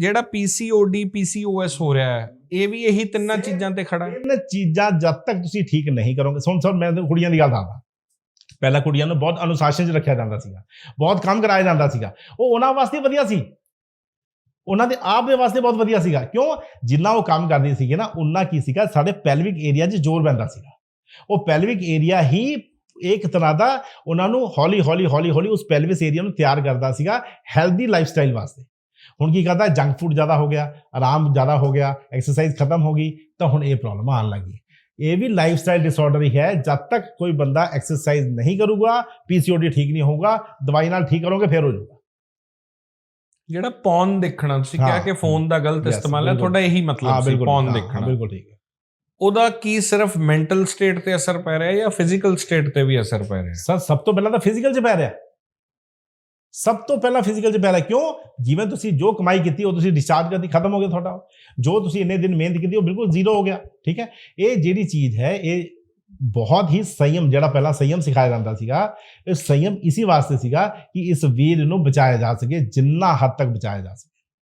ਜਿਹੜਾ PCOD PCOS ਹੋ ਰਿਹਾ ਹੈ ਇਹ ਵੀ ਇਹੀ ਤਿੰਨਾਂ ਚੀਜ਼ਾਂ ਤੇ ਖੜਾ ਹੈ। ਇਹਨਾਂ ਚੀਜ਼ਾਂ ਜਦ ਤੱਕ ਤੁਸੀਂ ਠੀਕ ਨਹੀਂ ਕਰੋਗੇ ਸੁਣ ਸੁਣ ਮੈਂ ਕੁੜੀਆਂ ਦੀ ਗੱਲ ਦੱਸਦਾ। ਪਹਿਲਾਂ ਕੁੜੀਆਂ ਨੂੰ ਬਹੁਤ ਅਨੁਸ਼ਾਸਨ 'ਚ ਰੱਖਿਆ ਜਾਂਦਾ ਸੀਗਾ ਬਹੁਤ ਕੰਮ ਕਰਾਇਆ ਜਾਂਦਾ ਸੀਗਾ। ਉਹ ਉਹਨਾਂ ਵਾਸਤੇ ਵਧੀਆ ਸੀ। ਉਹਨਾਂ ਦੇ ਆਪ ਦੇ ਵਾਸਤੇ ਬਹੁਤ ਵਧੀਆ ਸੀਗਾ। ਕਿਉਂ? ਜਿੰਨਾ ਉਹ ਕੰਮ ਕਰਦੀ ਸੀਗੇ ਨਾ ਉਹਨਾਂ ਕੀ ਸੀਗਾ ਸਾਡੇ ਪੈਲਵਿਕ ਏਰੀਆ 'ਚ ਜ਼ੋਰ ਪੈਂਦਾ ਸੀਗਾ। ਉਹ ਪੈਲਵਿਕ ਏਰੀਆ ਹੀ ਇੱਕ ਤਰ੍ਹਾਂ ਦਾ ਉਹਨਾਂ ਨੂੰ ਹੌਲੀ ਹੌਲੀ ਹੌਲੀ ਹੌਲੀ ਉਸ ਪੈਲਵਿਸ ਏਰੀਆ ਨੂੰ ਤਿਆਰ ਕਰਦਾ ਸੀਗਾ ਹੈਲਦੀ ਲਾਈਫਸਟਾਈਲ ਵਾਸਤੇ। ਹੁਣ ਕੀ ਕਰਦਾ ਜੰਕ ਫੂਡ ਜ਼ਿਆਦਾ ਹੋ ਗਿਆ ਆਰਾਮ ਜ਼ਿਆਦਾ ਹੋ ਗਿਆ ਐਕਸਰਸਾਈਜ਼ ਖਤਮ ਹੋ ਗਈ ਤਾਂ ਹੁਣ ਇਹ ਪ੍ਰੋਬਲਮ ਆਉਣ ਲੱਗੀ। ਇਹ ਵੀ ਲਾਈਫਸਟਾਈਲ ਡਿਸਆਰਡਰ ਹੀ ਹੈ ਜਦ ਤੱਕ ਕੋਈ ਬੰਦਾ ਐਕਸਰਸਾਈਜ਼ ਨਹੀਂ ਕਰੂਗਾ ਪੀਸੀਓਡੀ ਠੀਕ ਨਹੀਂ ਹੋਊਗਾ ਦਵਾਈ ਨਾਲ ਠੀਕ ਕਰੋਗੇ ਫਿਰ ਹੋ ਜਾਊਗਾ। ਜਿਹੜਾ ਪੌਨ ਦੇਖਣਾ ਤੁਸੀਂ ਕਿਹਾ ਕਿ ਫੋਨ ਦਾ ਗਲਤ ਇਸਤੇਮਾਲ ਹੈ। ਤੁਹਾਡਾ ਇਹੀ ਮਤਲਬ ਸੀ ਪੌਨ ਦੇਖਣਾ। ਬਿਲਕੁਲ ਠੀਕ ਹੈ। ਉਹਦਾ ਕੀ ਸਿਰਫ ਮੈਂਟਲ ਸਟੇਟ ਤੇ ਅਸਰ ਪੈ ਰਿਹਾ ਹੈ ਜਾਂ ਫਿਜ਼ੀਕਲ ਸਟੇਟ ਤੇ ਵੀ ਅਸਰ ਪੈ ਰਿਹਾ ਹੈ? ਸਰ ਸਭ ਤੋਂ ਪਹਿਲਾਂ ਤਾਂ ਫਿਜ਼ੀਕਲ 'ਚ ਪੈ ਰਿਹਾ। ਸਭ ਤੋਂ ਪਹਿਲਾਂ ਫਿਜ਼ੀਕਲ 'ਚ ਪੈ ਰਿਹਾ ਕਿਉਂ? ਜਿਵੇਂ ਤੁਸੀਂ ਜੋ ਕਮਾਈ ਕੀਤੀ, ਉਹ ਤੁਸੀਂ ਡਿਸਚਾਰਜ ਕਰਦੀ ਖਤਮ ਹੋ ਗਿਆ ਤੁਹਾਡਾ। ਜੋ ਤੁਸੀਂ ਇੰਨੇ ਦਿਨ ਮਿਹਨਤ ਕੀਤੀ, ਉਹ ਬਿਲਕੁਲ ਜ਼ੀਰੋ ਹੋ ਗਿਆ। ਠੀਕ ਹੈ? ਇਹ ਜਿਹੜੀ ਚੀਜ਼ ਹੈ, ਇਹ ਬਹੁਤ ਹੀ ਸੰਯਮ, ਜਿਹੜਾ ਪਹਿਲਾਂ ਸੰਯਮ ਸਿਖਾਇਆ ਜਾਂਦਾ ਸੀਗਾ, ਇਹ ਸੰਯਮ ਇਸੇ ਵਾਸਤੇ ਸੀਗਾ ਕਿ ਇਸ ਵੀਰ ਨੂੰ ਬਚਾਇਆ ਜਾ ਸਕੇ, ਜਿੰਨਾ ਹੱਦ ਤੱਕ ਬਚਾਇਆ ਜਾ ਸਕੇ।